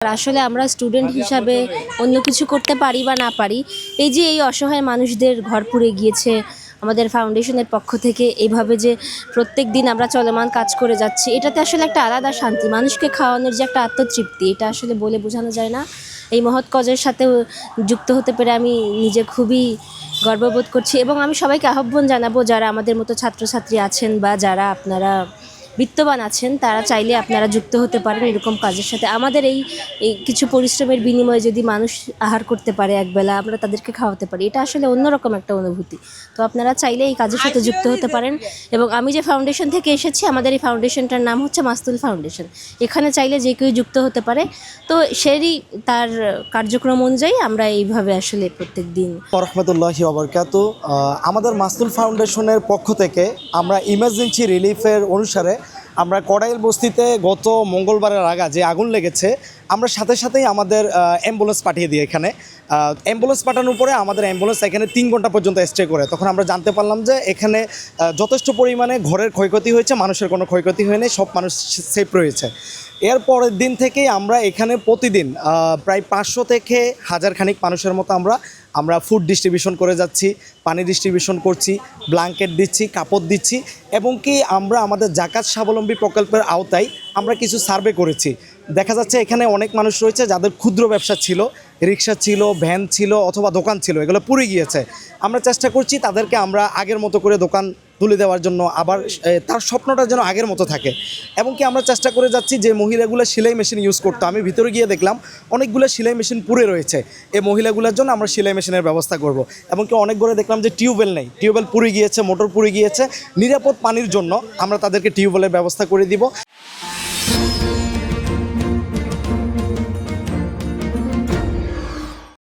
আসলে আমরা স্টুডেন্ট হিসাবে অন্য কিছু করতে পারি বা না পারি, এই যে এই অসহায় মানুষদের ঘর পুড়ে গিয়েছে, আমাদের ফাউন্ডেশনের পক্ষ থেকে এইভাবে যে প্রত্যেক দিন আমরা চলমান কাজ করে যাচ্ছি, এটাতে আসলে একটা আলাদা শান্তি, মানুষকে খাওয়ানোর যে একটা আত্মতৃপ্তি, এটা আসলে বলে বোঝানো যায় না। এই মহৎ কাজের সাথে যুক্ত হতে পেরে আমি নিজে খুবই গর্ববোধ করছি এবং আমি সবাইকে আহ্বান জানাব যারা আমাদের মতো ছাত্রছাত্রী আছেন বা যারা আপনারা বিত্তবান আছেন, তারা চাইলে আপনারা যুক্ত হতে পারেন এরকম কাজের সাথে। আমাদের এই কিছু পরিশ্রমের বিনিময়ে যদি মানুষ আহার করতে পারে একবেলা, আমরা তাদেরকে খাওয়াতে পারি। এটা আসলে অন্যরকম একটা অনুভূতি। তো আপনারা চাইলে এই কাজের সাথে যুক্ত হতে পারেন। এবং আমি যে ফাউন্ডেশন থেকে এসেছি, আমাদের এই ফাউন্ডেশনটার নাম হচ্ছে মাস্তুল ফাউন্ডেশন। এখানে চাইলে যে কেউ যুক্ত হতে পারে। তো সেরই তার কার্যক্রম অনুযায়ী আমরা এইভাবে আসলে প্রত্যেক দিন রহমতুল্লাহি অবরকাত আমাদের মাস্তুল ফাউন্ডেশনের পক্ষ থেকে আমরা ইমার্জেন্সি রিলিফের অনুসারে আমরা কড়াইল বস্তিতে গত মঙ্গলবারের আগা যে আগুন লেগেছে আমরা সাথে সাথেই আমাদের অ্যাম্বুলেন্স পাঠিয়ে দিই এখানে। অ্যাম্বুলেন্স পাঠানোর পরে আমাদের অ্যাম্বুলেন্স এখানে তিন ঘণ্টা পর্যন্ত স্টে করে। তখন আমরা জানতে পারলাম যে এখানে যথেষ্ট পরিমাণে ঘরের ক্ষয়ক্ষতি হয়েছে, মানুষের কোনো ক্ষয়ক্ষতি হয়নি, সব মানুষ সেফ রয়েছে। এর পরের দিন থেকেই আমরা এখানে প্রতিদিন প্রায় পাঁচশো থেকে হাজার খানিক মানুষের মতো আমরা আমরা ফুড ডিস্ট্রিবিউশন করে যাচ্ছি, পানি ডিস্ট্রিবিউশন করছি ব্ল্যাঙ্কেট দিচ্ছি, কাপড় দিচ্ছি, এবং কি আমরা আমাদের জাকাত স্বাবলম্বী প্রকল্পের আওতায় আমরা কিছু সার্ভে করেছি। দেখা যাচ্ছে এখানে অনেক মানুষ রয়েছে যাদের ক্ষুদ্র ব্যবসা ছিল, রিক্সা ছিল, ভ্যান ছিল অথবা দোকান ছিল, এগুলো পুড়ে গিয়েছে। আমরা চেষ্টা করছি তাদেরকে আমরা আগের মতো করে দোকান তুলে দেওয়ার জন্য, আবার তার স্বপ্নটা যেন আগের মতো থাকে। এবং কি আমরা চেষ্টা করে যাচ্ছি যে মহিলাগুলো সেলাই মেশিন ইউজ করতো। আমি ভিতরে গিয়ে দেখলাম, অনেকগুলো সেলাই মেশিন পুড়ে রয়েছে। এই মহিলাগুলোর জন্য আমরা সেলাই মেশিনের ব্যবস্থা করব। এবং কি অনেক ঘরে দেখলাম যে টিউবওয়েল নেই। টিউবওয়েল পুড়ে গিয়েছে, মোটর পুড়ে গিয়েছে। নিরাপদ পানির জন্য আমরা তাদেরকে টিউবওয়েলের ব্যবস্থা করে দিব।